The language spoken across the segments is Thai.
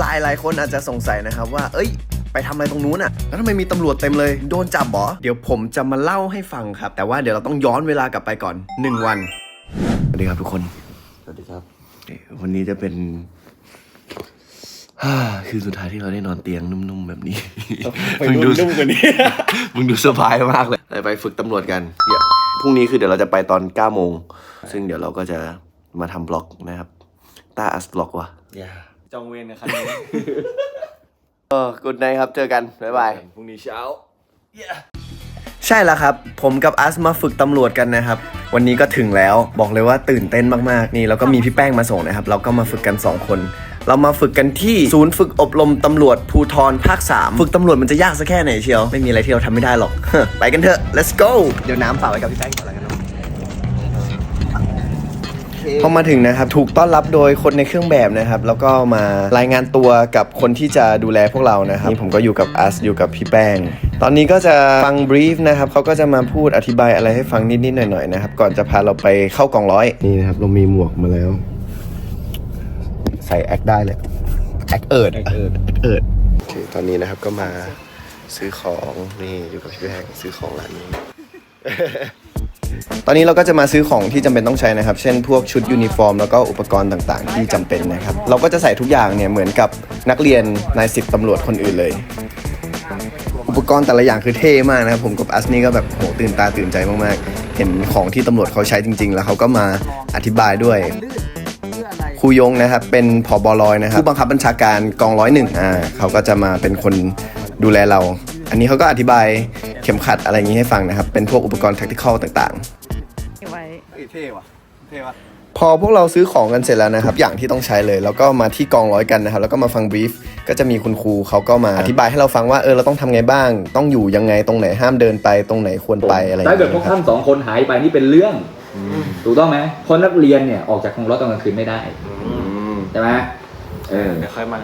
หลายหลายคนอาจจะสงสัยนะครับว่า เอ้ย ไปทำอะไรตรงนู้นอะแล้วทำไมมีตำรวจเต็มเลย โดนจับเหรอ เดี๋ยวผมจะมาเล่าให้ฟังครับ แต่ว่าเดี๋ยวเราต้องย้อนเวลากลับไปก่อน 1 วัน สวัสดีครับทุกคน สวัสดีครับ วันนี้จะเป็นคืนสุดท้ายที่เราได้นอนเตียงนุ่มๆแบบนี้ไปนุ่มๆกว่านี้ มึงดูสบายมากเลย ไปฝึกตำรวจกันเดี๋ยวพรุ่งนี้คือเดี๋ยวเราจะไปตอน9โมง ซึ่งเดี๋ยวเราก็จะมาทำบล็อกนะครับต้าอัสบล็อกว่ะอย่า จองเวรนะครับนี้เออกุดไนครับ เจอกัน บ๊ายบาย พรุ่งนี้เช้า ใช่แล้วครับ ผมกับอัสมาฝึกตำรวจกันนะครับ วันนี้ก็ถึงแล้วบอกเลยว่าตื่นเต้นมากๆ นี่แล้วก็มีพี่แป้งมาส่งนะครับ เราก็มาฝึกกัน 2 คน เรามาฝึกกันที่ศูนย์ฝึกอบรมตำรวจภูทรภาค 3 ฝึกตำรวจมันจะยากสักแค่ไหนเชียว ไม่มีอะไรที่เราทำไม่ได้หรอก ไปกันเถอะ let's go เดี๋ยวน้ำเปล่าไว้กับพี่แป้งก่อนแล้วกันเนาะ พอมาถึงนะครับถูกต้อนรับโดยคนในเครื่องแบบนะครับ แล้วก็มารายงานตัวกับคนที่จะดูแลพวกเรานะครับนี่ผมก็อยู่กับอัสอยู่กับพี่แป้ง ตอนนี้ก็จะฟังบรีฟนะครับเขาก็จะมาพูดอธิบายอะไรให้ฟังนิดๆหน่อยๆนะครับ ก่อนจะพาเราไปเข้ากองร้อยนี่นะครับ เรามีหมวกมาแล้ว ใส่แอคได้เลยแอคเอิร์ดแอคเอิร์ดแอคเอิร์ดโอเคตอนนี้นะครับก็มาซื้อของนี่อยู่กับพี่แป้งซื้อของร้านนี้ ตอนนี้เราก็จะมาซื้อของที่จำเป็นต้องใช้นะครับ เช่นพวกชุดยูนิฟอร์มแล้วก็อุปกรณ์ต่างๆ ที่จำเป็นนะครับ เราก็จะใส่ทุกอย่างเนี่ยเหมือนกับนักเรียนนายสิบตำรวจคนอื่นเลย อุปกรณ์แต่ละอย่างคือเท่มากนะครับผมกับอัสนี่ก็แบบโหตื่นตาตื่นใจมากๆ เห็นของที่ตำรวจเขาใช้จริง ๆ แล้วเขาก็มาอธิบายด้วยครูยงนะครับเป็นผอบอลอยนะครับผู้บังคับบัญชาการกองร้อยหนึ่งอ่าเขาก็จะมาเป็นคนดูแลเรา อันนี้เขาก็อธิบายเข็มขัดอะไรอย่างนี้ให้ฟังนะครับ เป็นพวกอุปกรณ์ tactical ต่างๆไว้เฮ้ยเท่ว่ะเท่ว่ะพอพวกเราซื้อของกันเสร็จแล้วนะครับ อย่างที่ต้องใช้เลย แล้วก็มาที่กองร้อยกันนะครับ แล้วก็มาฟังบรีฟ ก็จะมีคุณครูเขาก็มาอธิบายให้เราฟังว่าเออเราต้องทำไงบ้าง ต้องอยู่ยังไงตรงไหนห้ามเดินไปตรงไหนควรไปอะไรอย่างถ้าเงี้เกิดพวกยครัท่าบนสองคนหายไปนี่เป็นเรื่อง ถูกต้องไหมเพราะนักเรียนเนี่ยออกจากกองร้อยตอนกลางคืนไม่ได้ใช่ไหมเออ เดี๋ยวค่อยมา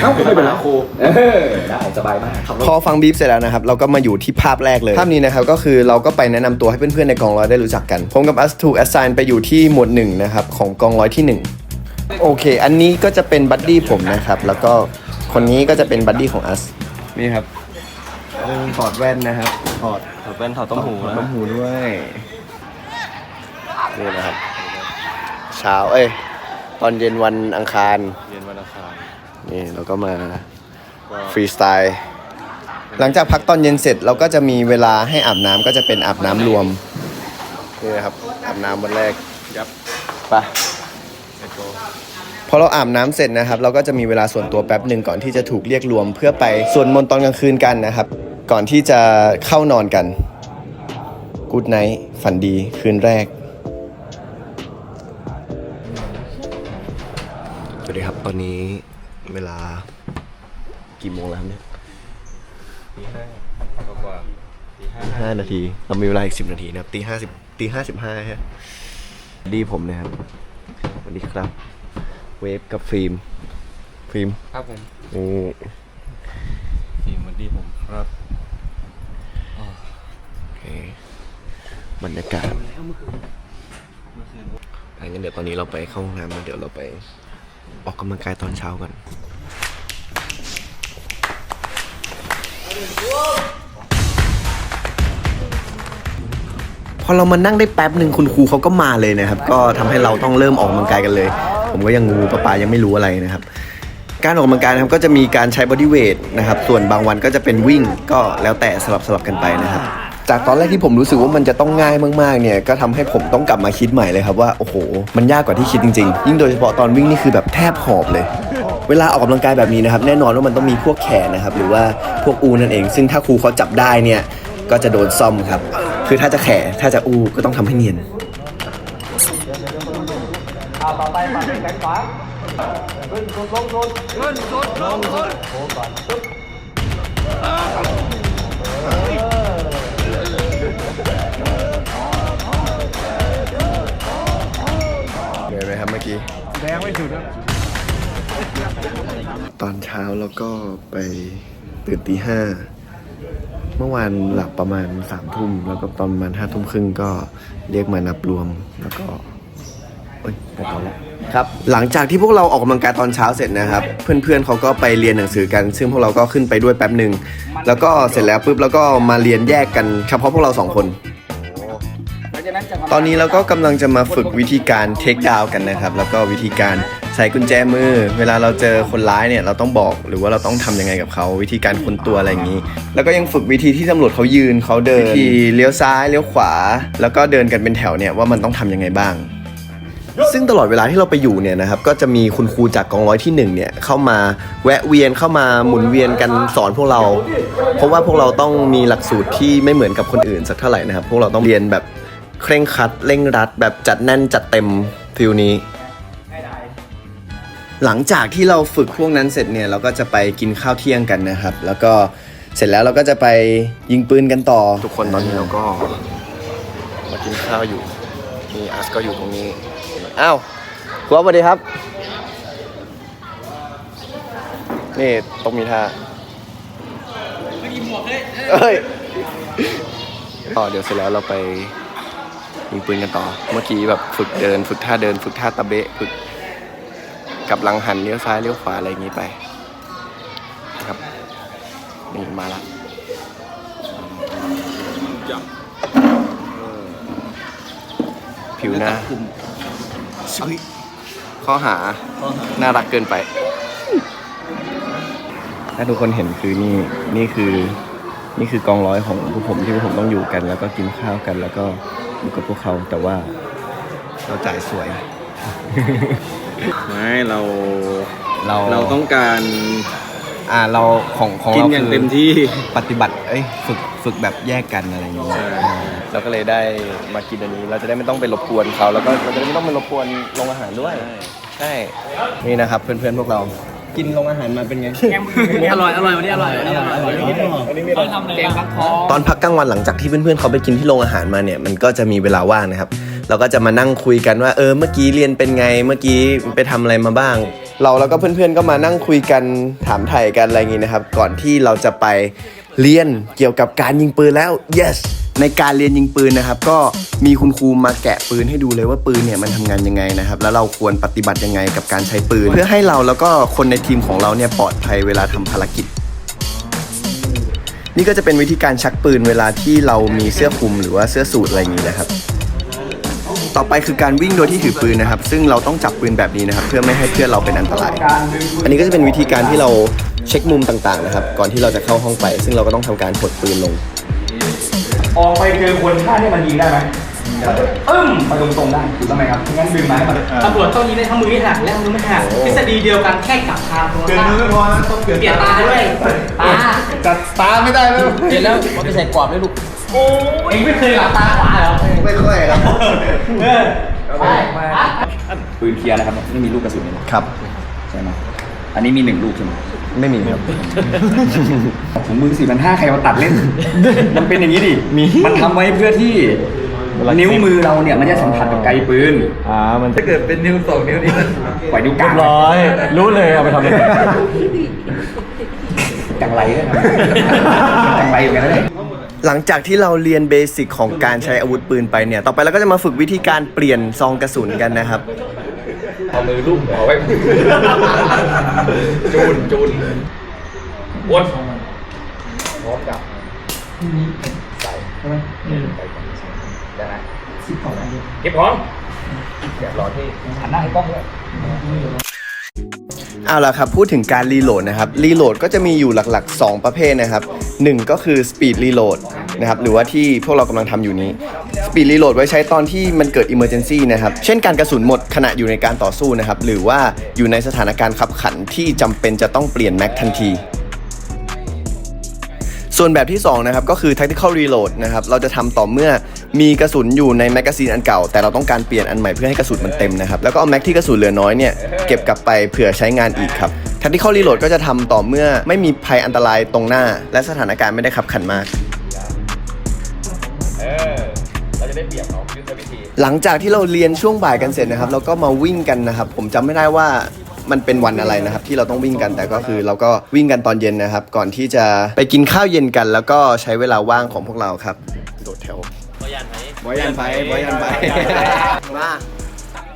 เอ้าไม่เป็นไรครูเออได้สบายมากพอฟังบรีฟเสร็จแล้วนะครับ เราก็มาอยู่ที่ภาพแรกเลย ภาพนี้นะครับ ก็คือเราก็ไปแนะนำตัวให้เพื่อนๆในกองร้อยได้รู้จักกัน ผมกับอัสถูกแอสไซน์ไปอยู่ที่หมวดหนึ่งนะครับ ของกองร้อยที่หนึ่งโอเค อันนี้ก็จะเป็นบัดดี้ผมนะครับ แล้วก็คนนี้ก็จะเป็นบัดดี้ของอัสนี่ครับถอดแว่นนะครับถอดถอดแว่นถอดต้มหูถอดนะต้มหูด้วยนี่นะครับ เช้าเอ้ยตอนเย็นวันอังคาร เย็นวันอังคาร นี่เราก็มาก็ฟรีสไตล์หลังจากพักตอนเย็นเสร็จเราก็จะมีเวลาให้อาบน้ำก็จะเป็นอาบน้ำรวมนี่นะครับอาบน้ำวันแรกยับไปเอ็โกพอเราอาบน้ำเสร็จนะครับ เราก็จะมีเวลาส่วนตัวแป๊บหนึ่งก่อนที่จะถูกเรียกรวม เพื่อไปสวดมนต์ตอนกลางคืนกันนะครับ ก่อนที่จะเข้านอนกันกูดไนท์ฝันดีคืนแรกสวัสดีครับตอนนี้ เวลา กี่โมงแล้วครับเนี่ยตีห้ากว่าตีห้าห้านาที เรามีเวลาอีกสิบนาทีนะครับตีห้าสิบตีห้าสิบห้าฮะดีผมนะครับสวัสดีครับ เวฟกับฟิล์มฟิล์มครับผมนี่ทีมวันดีผมครับโอเคบรรยากาศอะงั้นเดี๋ยวตอนนี้เราไปเข้าห้องน้ำแล้วเดี๋ยวเราไปออกกำลังกายตอนเช้ากัน พอเรามานั่งได้แป๊บหนึ่งคุณครูเขาก็มาเลยนะครับ ก็ทำให้เราต้องเริ่มออกกำลังกายกันเลย ผมก็ยังงูปะปายังไม่รู้อะไรนะครับ การออกกำลังกายนะครับก็จะมีการใช้บอดี้เวทนะครับ ส่วนบางวันก็จะเป็นวิ่งก็แล้วแต่สลับสลับกันไปนะครับ จากตอนแรกที่ผมรู้สึกว่ามันจะต้องง่ายมากๆเนี่ยก็ทำให้ผมต้องกลับมาคิดใหม่เลยครับว่าโอ้โห มันยากกว่าที่คิดจริงๆ ยิ่งโดยเฉพาะตอนวิ่งนี่คือแบบแทบหอบเลย เวลาออกกำลังกายแบบนี้นะครับ แน่นอนว่ามันต้องมีพวกแขนนะครับ หรือว่าพวกอูนั่นเอง ซึ่งถ้าครูเขาจับได้เนี่ย ก็จะโดนซ่อมครับ คือถ้าจะแขนถ้าจะอูก็ต้องทำให้เนียนเหนื่อยไหมครับเมื่อกี้แดงไม่สุดครับตอนเช้า แล้วก็ไปตื่นตีห้าเมื่อวานหลับประมาณสามทุ่มแล้วก็ตอนประมาณห้าทุ่มครึ่งก็เรียกมานับรวมแล้วก็เอ้ยไปต่อแล้วครับ หลังจากที่พวกเราออกกำลังกายตอนเช้าเสร็จนะครับ เพื่อนๆเขาก็ไปเรียนหนังสือกัน ซึ่งพวกเราก็ขึ้นไปด้วยแป๊บหนึ่งแล้วก็เสร็จแล้วปุ๊บแล้วก็มาเรียนแยกกันเฉพาะพวกเราสองคน ตอนนี้เราก็กำลังจะมาฝึกวิธีการเทคดาวกันนะครับ แล้วก็วิธีการ ใส่กุญแจมือ เวลาเราเจอคนร้ายเนี่ยเราต้องบอกหรือว่าเราต้องทำยังไงกับเขาวิธีการค้นตัวอะไรอย่างนี้ แล้วก็ยังฝึกวิธีที่ตำรวจเขายืนเขาเดินวิธีเลี้ยวซ้ายเลี้ยวขวา แล้วก็เดินกันเป็นแถวเนี่ยว่ามันต้องทำยังไงบ้างซึ่งตลอดเวลาที่เราไปอยู่เนี่ยนะครับก็จะมีคุณครูจากกองร้อยที่หนึ่งเนี่ยเข้ามาแวะเวียนเข้ามาหมุนเวียนกันสอนพวกเรา เพราะว่าพวกเราต้องมีหลักสูตรที่ไม่เหมือนกับคนอื่นสักเท่าไหร่นะครับพวกเราต้องเรียนแบบเคร่งครัดเร่งรัด แบบจัดแน่นจัดเต็มฟิลนี้ หลังจากที่เราฝึกพวกนั้นเสร็จเนี่ยเราก็จะไปกินข้าวเที่ยงกันนะครับ แล้วก็เสร็จแล้วเราก็จะไปยิงปืนกันต่อ ทุกคนตอนนี้เราก็มากินข้าวอยู่นี่อัสก็อยู่ตรงนี้อ้าวครูอ๊อฟสวัสดีครับนี่ต้องมีท่าเอ้ยต่อเดี๋ยวเสร็จแล้วเราไปยิงปืนกันต่อ เมื่อกี้แบบฝึกเดิน ฝึกท่าเดิน ฝึกท่าตะเบะฝึก กับหลังหันเลี้ยวซ้ายเลี้ยวขวาอะไรอย่างนี้ไปนะครับนี่มาละผิวหน้าเฮ้ยข้อหาน่ารักเกินไปถ้าทุกคนเห็นคือนี่นี่คือนี่คือกองร้อยของพวกผมที่พวกผมต้องอยู่กัน แล้วก็กินข้าวกัน แล้วก็อยู่กับพวกเขาแต่ว่าเราจ่ายสวย ไม่เราเราเราต้องการอ่าเราของของกินเราอย่างคือเต็มที่ ปฏิบัติเอ้ยฝึกฝึกแบบแยกกันอะไรอย่างเงี้ยใช่เราก็เลยได้มากินอันนี้ เราจะได้ไม่ต้องไปรบกวนเขาแล้วก็เราจะได้ไม่ต้องไปรบกวนโรงอาหารด้วย ใช่ นี่นะครับเพื่อนๆพวกเรา กินโรงอาหารมาเป็นไง อร่อย อร่อย วันนี้อร่อยวันนี้อร่อยวันนี้ทำแกงฟักทองตอนพักกลางวันหลังจากที่เพื่อนๆเขาไปกินที่โรงอาหารมาเนี่ยมันก็จะมีเวลาว่างนะครับ เราก็จะมานั่งคุยกันว่าเออเมื่อกี้เรียนเป็นไงเมื่อกี้ไปทำอะไรมาบ้าง เราแล้วก็เพื่อนๆก็มานั่งคุยกันถามไถ่กันอะไรอย่างงี้นะครับ ก่อนที่เราจะไปเรียนเกี่ยวกับการยิงปืนแล้ว yes ในการเรียนยิงปืนนะครับ ก็มีคุณครูมาแกะปืนให้ดูเลยว่าปืนเนี่ยมันทำงานยังไงนะครับ แล้วเราควรปฏิบัติยังไงกับการใช้ปืน เพื่อให้เราแล้วก็คนในทีมของเราเนี่ยปลอดภัยเวลาทำภารกิจ นี่ก็จะเป็นวิธีการชักปืนเวลาที่เรามีเสื้อคลุมหรือว่าเสื้อสูทอะไรอย่างนี้นะครับ ต่อไปคือการวิ่งโดยที่ถือปืนนะครับ ซึ่งเราต้องจับปืนแบบนี้นะครับ เพื่อไม่ให้เพื่อนเราเป็นอันตราย อันนี้ก็จะเป็นวิธีการที่เราเช็คมุมต่างๆนะครับ ก่อนที่เราจะเข้าห้องไป ซึ่งเราก็ต้องทำการกดปืนลง ออกไปเจอคนท่านี่มันยิงได้ไหมอึ้มมาตรงๆได้ถูกต้องไหมครับงั้นดึงมาให้มันตำรวจต้องยิงได้ทั้งมือไม่หักและมือไม่หักทฤษฎีเดียวกันแค่กลับทางตรงเปลี่ยนข้ามมือไม่พอนะต้องเปลี่ยนเปลี่ยนตาด้วยตาจัดตาไม่ได้แล้วเปลี่ยนแล้วมันไปใส่กรอบด้วยลูก โอ้ยเองไม่เคยหลับตาขวาเหรอไม่ค่อยครับเออไปปืนเคลียร์นะครับไม่มีลูกกระสุนเลยนะครับ ใช่ไหมอันนี้มีหนึ่งลูกใช่ไหมไม่มีครับถุงมือสี่พันห้าใครมาตัดเล่น มันเป็นอย่างนี้ดิมันทำไว้เพื่อที่นิ้วมือเราเนี่ยมันจะสัมผัสกับไกลปืน อ่า มันถ้าเกิดเป็นนิ้วสองนิ้วนี่มันปล่อยนิ้วกลางร้อย รู้เลยเอาไปทำอะไรจังไรเลยครับจังไรอยู่กันเลย หลังจากที่เราเรียนเบสิกของการใช้อาวุธปืนไปเนี่ย ต่อไปเราก็จะมาฝึกวิธีการเปลี่ยนซองกระสุนกันนะครับ เอามือลุ่มเอาไว้ จูนจูนวนพร้อมกับใส่ได้ไหมเก็บพร้อมเดี๋ยวรอที่หันหน้าให้กล้องด้วย เอาละครับ พูดถึงการรีโหลดนะครับ รีโหลดก็จะมีอยู่หลัก ๆ 2 ประเภทนะครับ 1 ก็คือ Speed Reload นะครับ หรือว่าที่พวกเรากำลังทำอยู่นี้ Speed Reload ไว้ใช้ตอนที่มันเกิด Emergency นะครับ เช่นการกระสุนหมดขณะอยู่ในการต่อสู้นะครับ หรือว่าอยู่ในสถานการณ์ขับขันที่จำเป็นจะต้องเปลี่ยนแม็กทันทีส่วนแบบที่2นะครับก็คือ tactical reload นะครับเราจะทำต่อเมื่อ มีกระสุนอยู่ในแมกกาซีนอันเก่า แต่เราต้องการเปลี่ยนอันใหม่เพื่อให้กระสุนมันเต็มนะครับ แล้วก็เอาแม็กที่กระสุนเหลือน้อยเนี่ยเก็บกลับไปเผื่อใช้งานอีกครับ tactical reload ก็จะทำต่อเมื่อไม่มีภัยอันตรายตรงหน้า และสถานการณ์ไม่ได้ขับขันมากเออเราจะได้เปรียบเขายุทธวิธีหลังจากที่เราเรียนช่วงบ่ายกันเสร็จนะครับเราก็มาวิ่งกันนะครับ ผมจำไม่ได้ว่ามันเป็นวันอะไรนะครับ ที่เราต้องวิ่งกันแต่ก็คือ เราก็วิ่งกันตอนเย็นนะครับ ก่อนที่จะไปกินข้าวเย็นกัน แล้วก็ใช้เวลาว่างของพวกเราครับโดดแถว บอยันไฟบอยันไฟมา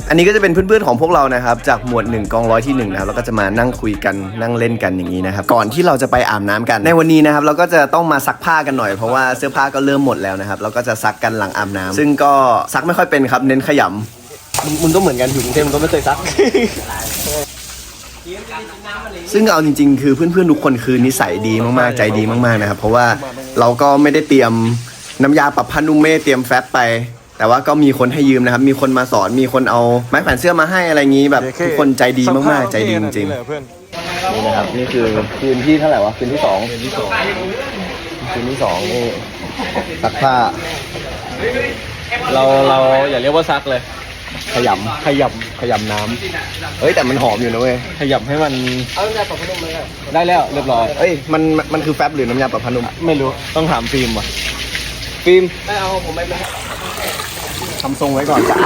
อันนี้ก็จะเป็นเพื่อนๆของพวกเรานะครับ จากหมวดหนึ่งกองร้อยที่หนึ่งนะครับแล้วก็จะมานั่งคุยกันนั่งเล่นกันอย่างนี้นะครับ ก่อนที่เราจะไปอาบน้ำกัน ในวันนี้นะครับ เราก็จะต้องมาซักผ้ากันหน่อยเพราะว่าเสื้อผ้าก็เริ่มหมดแล้วนะครับเราก็จะซักกันหลังอาบน้ำซึ่งก็ซักไม่ค่อยเป็นครับเน้นขยำมึงมึงก็เหมือนกันอยู่กรุงเทพมึงก็ไม่เคยซัก ซึ่งเอาจริง ๆ คือเพื่อนๆทุกคนคือนิสัยดีมากๆใจดีมากๆนะครับเพราะว่าเราก็ไม่ได้เตรียม น้ำยาปรับผ้านุ่มเม่เตรียมแฟบไป แต่ว่าก็มีคนให้ยืมนะครับ มีคนมาสอน มีคนเอาไม้แขวนเสื้อมาให้อะไรงี้แบบทุกคนใจดีมากๆ ใจดีจริงๆ นี่นะครับนี่คือคืนที่เท่าไหร่วะคืนที่สองคืนที่สองคืนที่สองนี่ตักผ้า เราเราอย่าเรียกว่าซักเลย ขยำขยำขยำน้ำเอ้ยแต่มันหอมอยู่นะเว้ยขยับให้มันได้แล้วเรียบร้อยเอ้ยมันมันมันคือแฟบหรือน้ำยาปรับผ้านุ่มไม่รู้ต้องถามฟิล์มว่ะ ฟิล์มไม่เอาผมไม่ทำทรงไว้ก่อนจ้า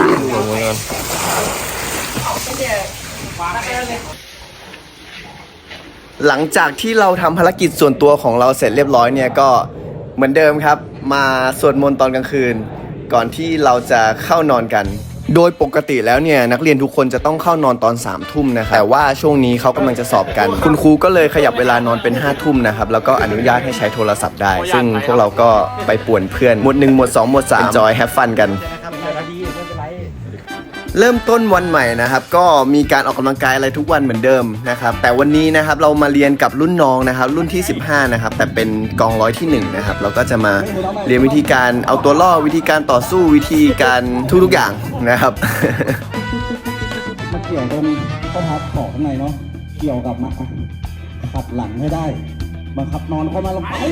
หลังจากที่เราทำภารกิจส่วนตัวของเราเสร็จเรียบร้อยเนี่ยก็เหมือนเดิมครับ มาสวดมนต์ตอนกลางคืน ก่อนที่เราจะเข้านอนกัน โดยปกติแล้วเนี่ยนักเรียนทุกคนจะต้องเข้านอนตอน3ามทุ่มนะครับแต่ว่าช่วงนี้เขากำลังจะสอบกัน คุณครูก็เลยขยับเวลานอนเป็น5้าทุ่มนะครับแล้วก็อนุญาตให้ใช้โทรศัพท์ได้ ซึ่งพวกเราก็ไปป่วนเพื่อนหมวดหนึ่งหมวดสองหมวดสาม enjoy have fun กัน เริ่มต้นวันใหม่นะครับก็มีการออกกำลังกายอะไรทุกวันเหมือนเดิมนะครับแต่วันนี้นะครับเรามาเรียนกับรุ่นน้องนะครับรุ่นที่ 15นะครับแต่เป็นกองร้อยที่1นะครับเราก็จะมาเรียนวิธีการเอาตัวรอดวิธีการต่อสู้วิธีการทุกๆอย่างนะครับมาเกี่ยวตรงข้อพับของข้างในเนาะเกี่ยวกับมาขัดหลังให้ได้ บังคับนอนเข้ามาลงไปใ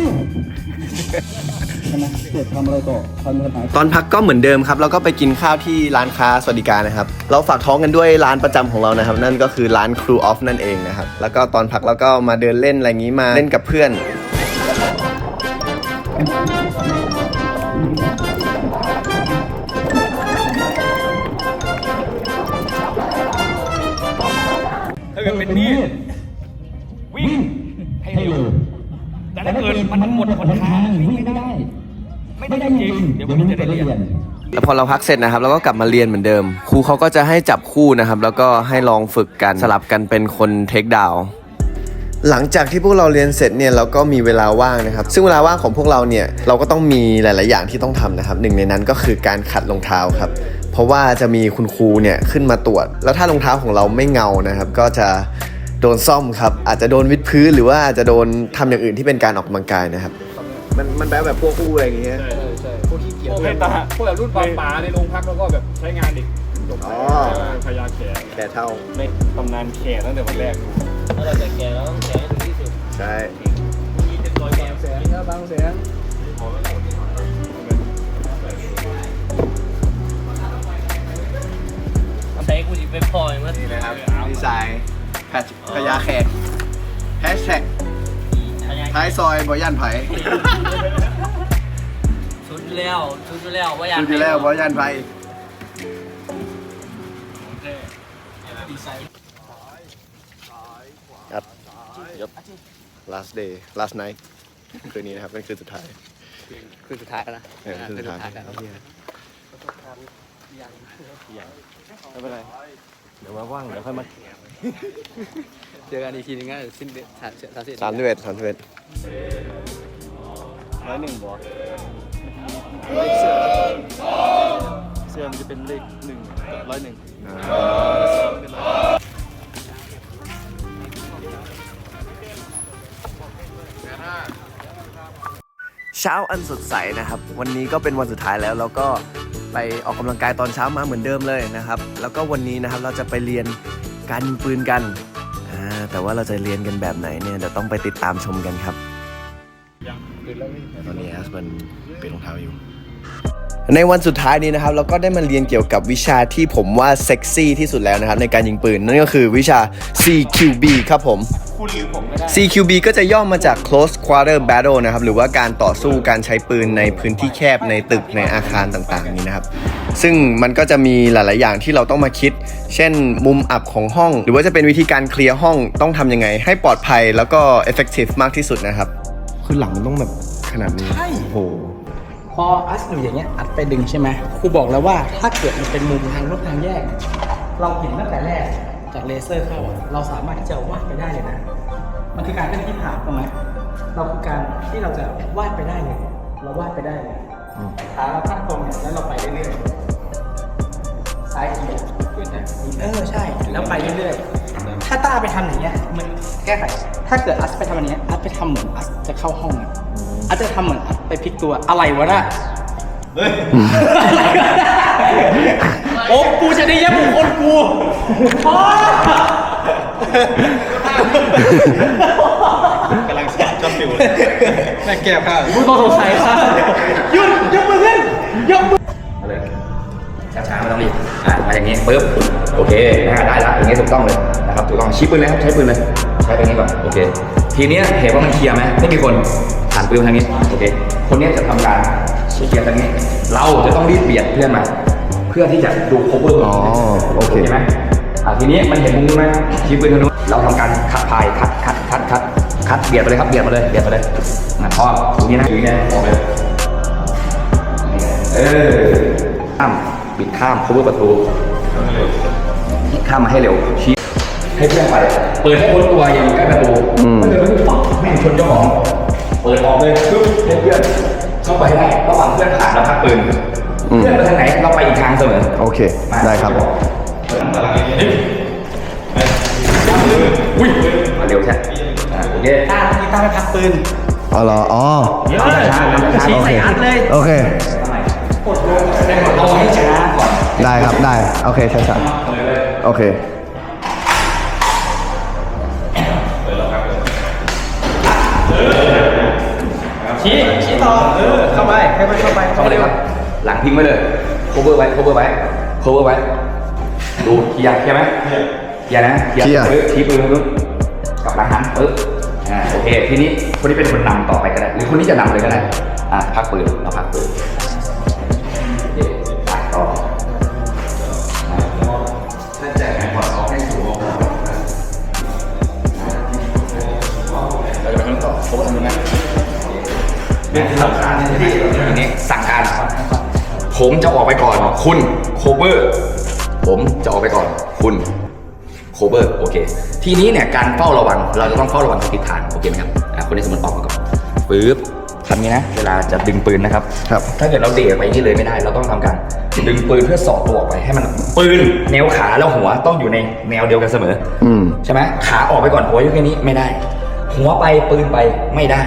ช่ไหมเกิดทำอะไรต่อทำอะไรตอนพักก็เหมือนเดิมครับเราก็ไปกินข้าวที่ร้านค้าสวัสดิการนะครับ เราฝากท้องกันด้วยร้านประจำของเรานะครับ นั่นก็คือร้านครูออฟนั่นเองนะครับ แล้วก็ตอนพักเราก็มาเดินเล่นอะไรอย่างนี้มาเล่นกับเพื่อนถ้าเกิดเป็นมีดวิ่งให้เร็ว แต่ถ้าเกิดมันหมดหนทางวิ่งไม่ได้ ไม่ได้จริงเดี๋ยวมันจะได้เรียนแล้วพอเราพักเสร็จนะครับเราก็กลับมาเรียนเหมือนเดิม ครูเขาก็จะให้จับคู่นะครับ แล้วก็ให้ลองฝึกกันสลับกันเป็นคนเทคดาวหลังจากที่พวกเราเรียนเสร็จเนี่ยเราก็มีเวลาว่างนะครับ ซึ่งเวลาว่างของพวกเราเนี่ยเราก็ต้องมีหลาย ๆ อย่างที่ต้องทำนะครับหนึ่งในนั้นก็คือการขัดรองเท้าครับ เพราะว่าจะมีคุณครูเนี่ยขึ้นมาตรวจ แล้วถ้ารองเท้าของเราไม่เงานะครับ ก็จะ โดนซ่อมครับอาจจะโดนวิดพื้นหรือว่าอาจจะโดนทำอย่างอื่นที่เป็นการออกกำลังกายนะครับ มันมันแบบแบบพวกคู่อะไรอย่างเงี้ยพวกพวกแบบรุ่นปาป๋าในโรงพักแล้วก็แบบใช้งานเด็กจบอ๋อ พยาแขกแก่เท่าในตำนานแขกตั้งแต่วันแรกถ้าเราจะแขกแล้วต้องแขกถึงที่สุดใช่ มีเป็นร้อยบางแสนครับบางแสนใช้กูจิไปพอยมั้ยนี่นะครับดีไซน์ แพทพยาแขกแฮชแท็กท้ายซอยบอย่านไผ่ชุดแล้วชุดแล้วว่าอยากดูที่แล้วบอย่านไผ่ครับ last day last night คืนนี้นะครับเป็นคืนสุดท้าย คือสุดท้ายแล้วนะเออคืนสุดท้ายแล้วไม่เป็นไร เดี๋ยวว่างๆเดี๋ยวค่อยมา เจอกันอีกทีนึงก็สิ้นเดือนสามสามสิบสามสิบเอ็ดสามสิบเอ็ดร้อยหนึ่งบอเสื้อมันจะเป็นเลขหนึ่งร้อยหนึ่งเช้าอันสดใสนะครับ วันนี้ก็เป็นวันสุดท้ายแล้วเราก็ไปออกกำลังกายตอนเช้ามาเหมือนเดิมเลยนะครับ แล้วก็วันนี้นะครับเราจะไปเรียน การยิงปืนกันอ่าแต่ว่าเราจะเรียนกันแบบไหนเนี่ยเดี๋ยวต้องไปติดตามชมกันครับตอนนี้แอสมันเป็นรองเท้าอยู่ ในวันสุดท้ายนี้นะครับ เราก็ได้มาเรียนเกี่ยวกับวิชาที่ผมว่าเซ็กซี่ที่สุดแล้วนะครับ ในการยิงปืน นั่นก็คือวิชา CQB ครับผม CQB ก็จะย่อมาจาก Close Quarter Battle นะครับ หรือว่าการต่อสู้การใช้ปืนในพื้นที่แคบในตึกในอาคารต่างๆนี้นะครับ ซึ่งมันก็จะมีหลาย ๆ อย่างที่เราต้องมาคิด เช่น มุมอับของห้อง หรือว่าจะเป็นวิธีการเคลียร์ห้องต้องทำยังไง ให้ปลอดภัยแล้วก็ effective มากที่สุดนะครับ คือหลังมันต้องแบบขนาดนี้โอ้โห พออัดอยู่อย่างเงี้ยอัดไปดึงใช่ไหมครูบอกแล้วว่าถ้าเกิดมันเป็นมุมทางลบทางแยก เราเห็นตั้งแต่แรกจากเลเซอร์เข้าอะเราสามารถที่จะวาดไปได้เลยนะ มันคือการเป็นที่ผ่าตรงไหมเราคือการที่เราจะวาดไปได้เลย เราวาดไปได้เลย ขาเราตั้งตรงเนี่ยแล้วเราไปเรื่อยๆซ้ายเอียงเออใช่ แล้วไปเรื่อยๆ ถ้าต้าไปทำอย่างเงี้ยมันแก้ไข ถ้าเกิดอัสไปทำอันเนี้ยอัสไปทำเหมือนอัสจะเข้าห้องอะอัสจะทำเหมือนอัสไปพลิกตัวอะไรวะน่ะโอ้กูจะได้เย็บบุคคลกูพ่อกำ ลังชัดจำปิวเลยแม่แก้ผ้ากูต้องสงสัยค่ะหยุดยกมือขึ้นยกมือมาเลยช้าๆไม่ต้องรีบอะมาอย่างนี้ปึ๊บโอเคนะฮะได้แล้วอย่างนี้ถูกต้องเลยนะครับถูกต้องชี้ปืนเลยครับใช้ปืนเลยใช้ไปนี้ก่อนโอเค ทีเนี้ยเห็นว่ามันเคลียร์ไหมไม่มีคนหันปืนมาทางนี้โอเค คนเนี้ยจะทำการเคลียร์ทางนี้ เราจะต้องรีบเบียดเพื่อนมาเพื่อที่จะดู cover อ๋อโอเคเห็นไหมอะทีนี้มันเห็นมุมนู้นไหมชี้ปืนทางนู้นเราทำการคัดพายคัดคัดคัดคัด คัดเบียดไปเลยครับเบียดมาเลยเบียดมาเลยนะพอตรงนี้นะอยู่เนี่ยออกเลยเออข้ามบิดข้าม cover ประตูข้ามมาให้เร็วชี้ให้เพื่อนไป เปิดให้พ้นตัวอย่าอยู่ใกล้ประตูอืมถ้าเกิดไม่ปักแม่งชนเจ้าของเปิดออกเลยปึ๊บให้เพื่อนเข้าไปให้ได้ระหว่างเพื่อนผ่านแล้วพักปืนอืมเพื่อนไปทางไหนเราไปอีกทางเสมอโอเค ได้ครับอุ้ยมาเร็วใช่อ่าโอ เคต้าที่ต้าไปพักปืนอ๋อเหรออ๋อเอาช้าๆเอาช้าๆชี้ใส่อัดเลยโอเคเอาให้ช้าก่อนได้ครับได้โอเคช้าๆโอเคชี้ชี้ต่อเออเข้าไปให้มันเข้าไปเข้ามาเลยครับหลังพิงไว้เลย cover ไว้ cover ไว้ cover ไว้ดูเคลียร์เคลียร์ไหมเคลียร์นะเคลียร์ปึ๊บชี้ปืนตรงนู้นกลับหลังหันปึ๊บ อ่าโอเค ทีนี้คนที่เป็นคนนำต่อไปก็ได้ หรือคนที่จะนำเลยก็ได้ อ่าพักปืนเราพักปืนโอเคไปต่อถ้าแจกแผนพอร์ตออกให้สูงออกมาเราจะไปข้างต่อโค้ชทำยังไงเป็นสั่งการที่อย่างนี้สั่งการผมจะออกไปก่อน คุณโคเบอร์ ผมจะออกไปก่อน คุณโคเบอร์โอเค ทีนี้เนี่ยการเฝ้าระวังเราจะต้องเฝ้าระวังทิศทางโอเคไหมครับอะคนนี้สมมติออกมาก่อนปึ๊บทำงี้นะเวลาจะดึงปืนนะครับครับถ้าเกิดเราเดะไปอย่างนี้เลยไม่ได้ เราต้องทำการดึงปืนเพื่อสอดตัวออกไปให้มันปืนแนวขาแล้วหัวต้องอยู่ในแนวเดียวกันเสมอ อืมใช่ไหมขาออกไปก่อนหัวอยู่แค่นี้ไม่ได้ หัวไปปืนไปไม่ได้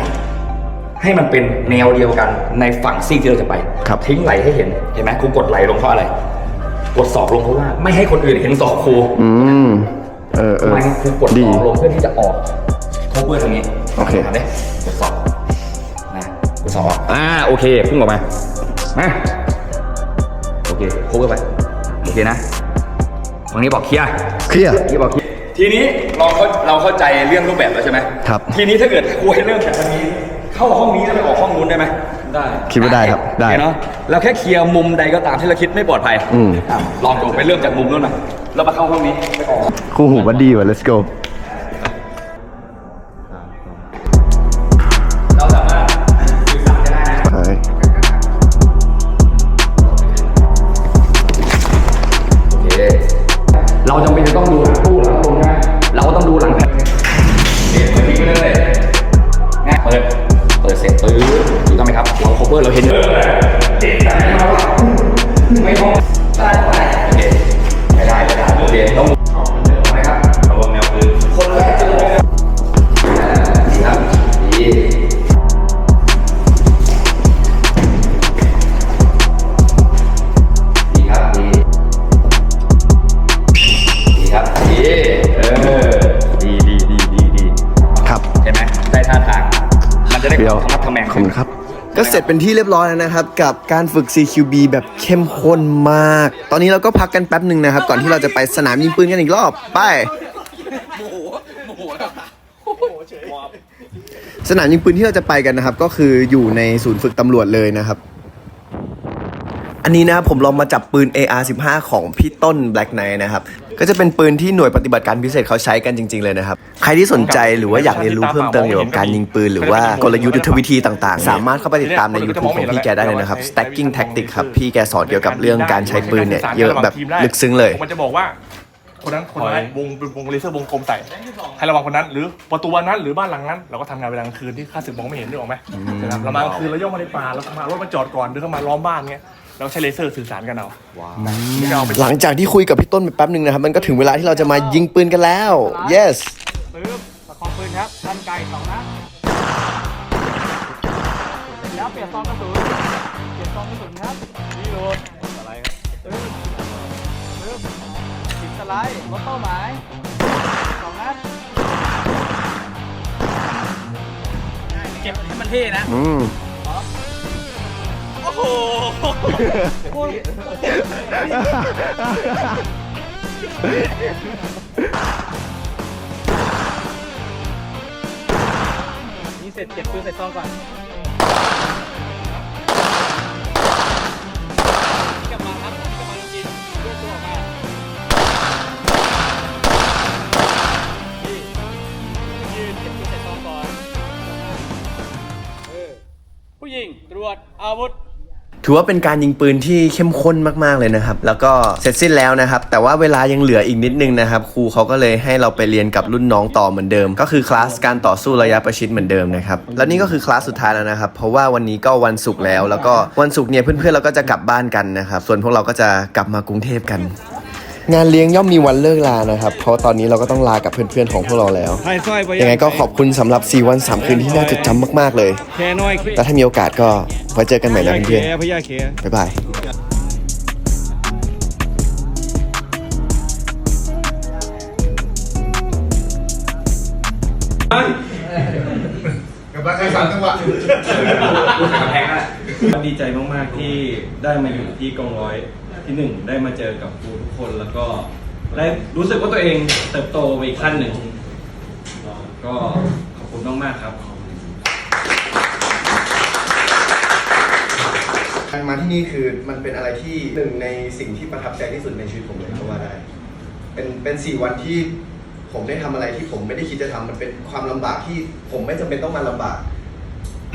ให้มันเป็นแนวเดียวกันในฝั่งซีกที่เราจะไปครับทิ้งไหลให้เห็นเห็นไหมครูกดไหลลงเพราะอะไร กดศอกลงเพราะว่าไม่ให้คนอื่นเห็นศอกครูอืม เออเออทำไมครูกดดีศอกลงเพื่อที่จะออกโคเวอร์ทางนี้โอเคทำได้กดศอกนะกดศอกออกอ่าโอเคพุ่งออกมามาโอเคโคเวอร์ไปโอเคนะตรงนี้บอกเคลียร์เคลียร์ที่บอกทีนี้เราเข้าเราเข้าใจเรื่องรูปแบบแล้วใช่ไหมครับ ทีนี้ถ้าเกิดครูให้เริ่มจากทางนี้ เข้าห้องนี้แล้วไปออกห้องนู้นได้ไหม ได้คิดว่าได้ครับได้ เนาะเราแค่เคลียร์มุมใดก็ตามที่เราคิดไม่ปลอดภัยอืม ครับลองดูไปเริ่มจากมุมนู้นมาแล้วมาเข้าห้องนี้ไปออก คู่หูบัดดี้ว่ะ let's go เสร็จเป็นที่เรียบร้อยแล้วนะครับ กับการฝึก CQB แบบเข้มข้นมาก ตอนนี้เราก็พักกันแป๊บหนึ่งนะครับ ก่อนที่เราจะไปสนามยิงปืนกันอีกรอบ ไป สนามยิงปืนที่เราจะไปกันนะครับ ก็คืออยู่ในศูนย์ฝึกตำรวจเลยนะครับ อันนี้นะครับผมลองมาจับปืน AR-15 ของพี่ต้น Black Knight นะครับ ก็จะเป็นปืนที่หน่วยปฏิบัติการพิเศษเขาใช้กันจริง ๆ เลยนะครับ ใครที่สนใจหรือว่าอยากเรียนรู้เพิ่มเติมเกี่ยวกับการยิงปืน หรือว่ากลยุทธ์ยุทธวิธีต่างๆ สามารถเข้าไปติดตามใน YouTube ของพี่แกได้เลยนะครับ Stacking Tactic ครับ พี่แกสอนเกี่ยวกับเรื่องการใช้ปืนเนี่ยเยอะแบบลึกซึ้งเลย มันจะบอกว่าคนนั้นคนร้ายวงเป็นวงเลเซอร์วงกลมใส่ให้ระวังคนนั้น หรือประตูนั้นหรือบ้านหลังนั้น เราก็ทำงานเวลากลางคืนที่ข้าศึกมองไม่เห็นนึกออกไหมนะครับเรามากลางคืนเราย่องมาในป่าเรามารถมาจอดก่อนเดินเข้ามาล้อมบ้านเงี้ย เราใช้เลเซอร์สื่อสารกันเอานี่ก็เอาไปหลังจากที่คุยกับพี่ต้นไปแป๊บหนึ่งนะครับ มันก็ถึงเวลาที่เราจะมายิงปืนกันแล้ว yes ปึ๊บประคองปืนครับทันไกลสองนัดแล้วเปลี่ยนซองกระสุนเปลี่ยนซองกระสุนครับรีโหลดอะไรครับปึ๊บปึ๊บติดสไลด์ลดเป้าหมายสองนัดเก็บให้มันเท่นะ อืม โอ้โหนี่เสร็จเก็บปืนใส่ซองก่อนกลับมาครับกลับมาจริงๆเลือกตัวออกมานี่ยืนเก็บปืนใส่ซองก่อนเออผู้หญิงตรวจอาวุธ ถือว่าเป็นการยิงปืนที่เข้มข้นมากๆเลยนะครับ แล้วก็เสร็จสิ้นแล้วนะครับ แต่ว่าเวลายังเหลืออีกนิดนึงนะครับ ครูเขาก็เลยให้เราไปเรียนกับรุ่นน้องต่อเหมือนเดิม ก็คือคลาสการต่อสู้ระยะประชิดเหมือนเดิมนะครับ แล้วนี่ก็คือคลาสสุดท้ายแล้วนะครับ เพราะว่าวันนี้ก็วันศุกร์แล้ว แล้วก็วันศุกร์เนี่ยเพื่อนๆเราก็จะกลับบ้านกันนะครับ ส่วนพวกเราก็จะกลับมากรุงเทพกัน งานเลี้ยงย่อมมีวันเลิกลานะครับ เพราะตอนนี้เราก็ต้องลากับเพื่อนๆของพวกเราแล้ว ยังไงก็ขอบคุณสำหรับ 4 วัน 3 คืนที่น่าจดจำมากๆเลยแค่น้อยแล้วถ้ามีโอกาสก็ไว้เจอกันใหม่นะเพื่อนพยาเคๆบ๊ายบายดีใจมากๆที่ได้มาอยู่ที่กองร้อย ที่หนึ่งได้มาเจอกับครูทุกคนแล้วก็ได้รู้สึกว่าตัวเองเติบโตไปอีกขั้นหนึ่ง ก็ขอบคุณมากๆครับการมาที่นี่คือมันเป็นอะไรที่หนึ่งในสิ่งที่ประทับใจที่สุดในชีวิตผมเลยก็ว่าได้ เป็นเป็นสี่วันที่ผมได้ทำอะไรที่ผมไม่ได้คิดจะทำมันเป็นความลำบากที่ผมไม่จำเป็นต้องมาลำบาก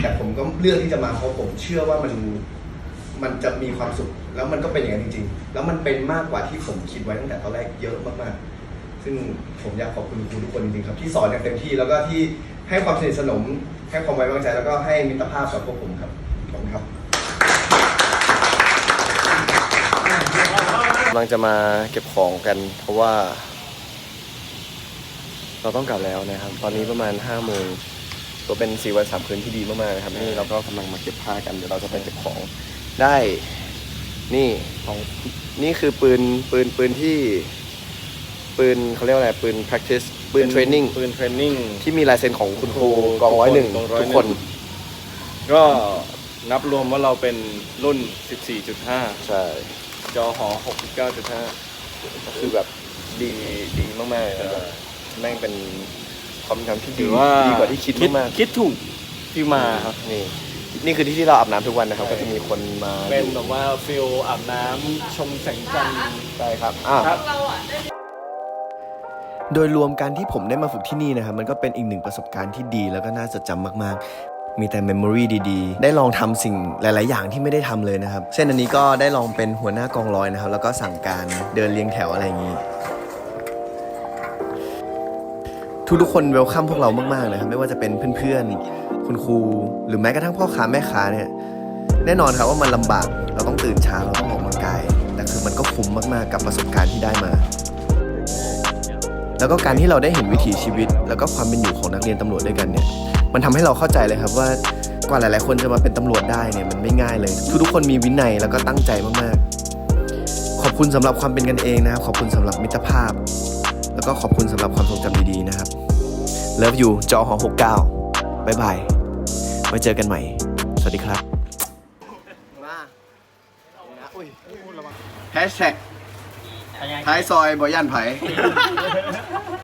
แต่ผมก็เลือกที่จะมาเพราะผมเชื่อว่ามันมันจะมีความสุข แล้วมันก็เป็นอย่างนั้นจริงๆ แล้วมันเป็นมากกว่าที่ผมคิดไว้ตั้งแต่ตอนแรกเยอะมากๆ ซึ่งผมอยากขอบคุณครูทุกคนจริงๆครับ ที่สอนอย่างเต็มที่แล้วก็ที่ให้ความสนิทสนม ให้ความไว้วางใจแล้วก็ให้มิตรภาพกับพวกผมครับขอบคุณครับกำลังจะมาเก็บของกัน เพราะว่า เราต้องกลับแล้วนะครับ ตอนนี้ประมาณห้าโมงตัวเป็นสี่วันสามคืนที่ดีมากๆนะครับนี่เราก็กำลังมาเก็บผ้ากันเดี๋ยวเราจะไปเก็บของได้ นี่ของนี่คือปืนปืนปืนที่ ปืนเขาเรียกว่าอะไรปืน practice ปืน training ปืนเทรนนิ่ง ที่มีลายเซ็นของคุณครูกองร้อยหนึ่งกองร้อยหนึ่ทุงกคน ก็นับรวมว่าเราเป็นรุ่น 14.5 ใช่ จอหอ 69.5 คือแบบดีดีมากๆเลยนะครับแม่งเป็นความทำที่ดีถือว่าดีกว่าที่คิดมากคิดถูกที่มาครับ ๆนี่ นี่คือที่ที่เราอาบน้ำทุกวันนะครับ ก็จะมีคนมาเป็นแบบว่าฟิลอาบน้ำชมแสงจันทร์ ใช่ครับอะครับ โดยรวมการที่ผมได้มาฝึกที่นี่นะครับ มันก็เป็นอีกหนึ่งประสบการณ์ที่ดีแล้วก็น่าจดจำมากๆ มีแต่เมมโมรีดีๆ ได้ลองทำสิ่งหลาย ๆ อย่างที่ไม่ได้ทำเลยนะครับ เช่นอันนี้ก็ได้ลองเป็นหัวหน้ากองร้อยนะครับ แล้วก็สั่งการเดินเรียงแถวอะไรอย่างนี้ ทุกๆคนเวลคัมพวกเรามากๆเลยครับไม่ว่าจะเป็นเพื่อนๆ คุณครู หรือแม้กระทั่งพ่อค้าแม่ค้าเนี่ยแน่นอนครับว่ามันลำบากเราต้องตื่นเช้าเราต้องออกกำลังกาย แต่คือมันก็คุ้มมากๆกับประสบการณ์ที่ได้มา แล้วก็การที่เราได้เห็นวิถีชีวิต แล้วก็ความเป็นอยู่ของนักเรียนตำรวจด้วยกันเนี่ยมันทำให้เราเข้าใจเลยครับว่ากว่าหลาย ๆ คนจะมาเป็นตำรวจได้เนี่ยมันไม่ง่ายเลย ทุกๆคนมีวินัยแล้วก็ตั้งใจมากๆ ขอบคุณสำหรับความเป็นกันเองนะครับขอบคุณสำหรับมิตรภาพ แล้วก็ขอบคุณสำหรับความทรงจำดีๆนะครับเลิฟยูจอหอ69บ๊ายบายไว้เจอกันใหม่ สวัสดีครับแฮชแท็กท้ายซอยบอย่านไผ